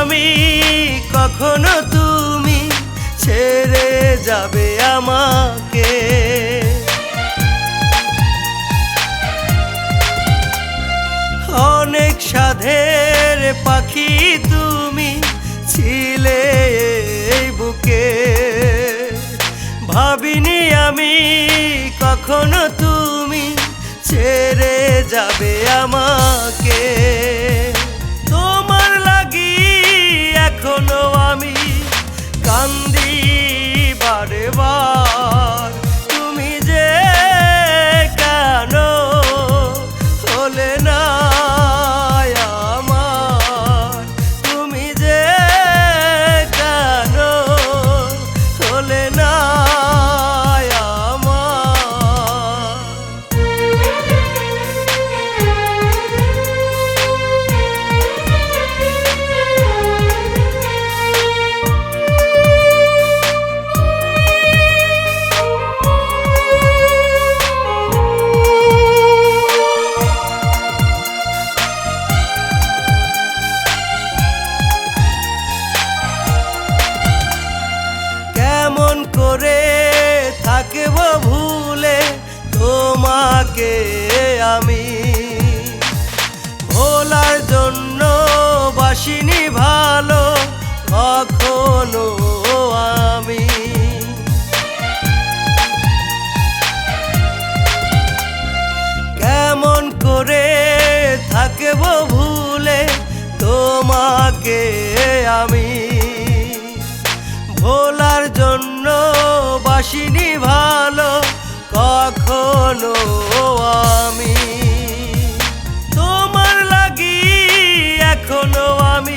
আমি, কখনো তুমি ছেড়ে যাবে আমাকে। অনেক সাধের পাখি তুমি ছিলে বুকে। ভাবিনি আমি, কখনো তুমি ছেড়ে যাবে আমাকে। বাসিনি ভালো, কখনো আমি। কেমন করে থাকব ভুলে তোমাকে আমি? ভোলার জন্য বাসিনি ভালো, কখনো এখনো আমি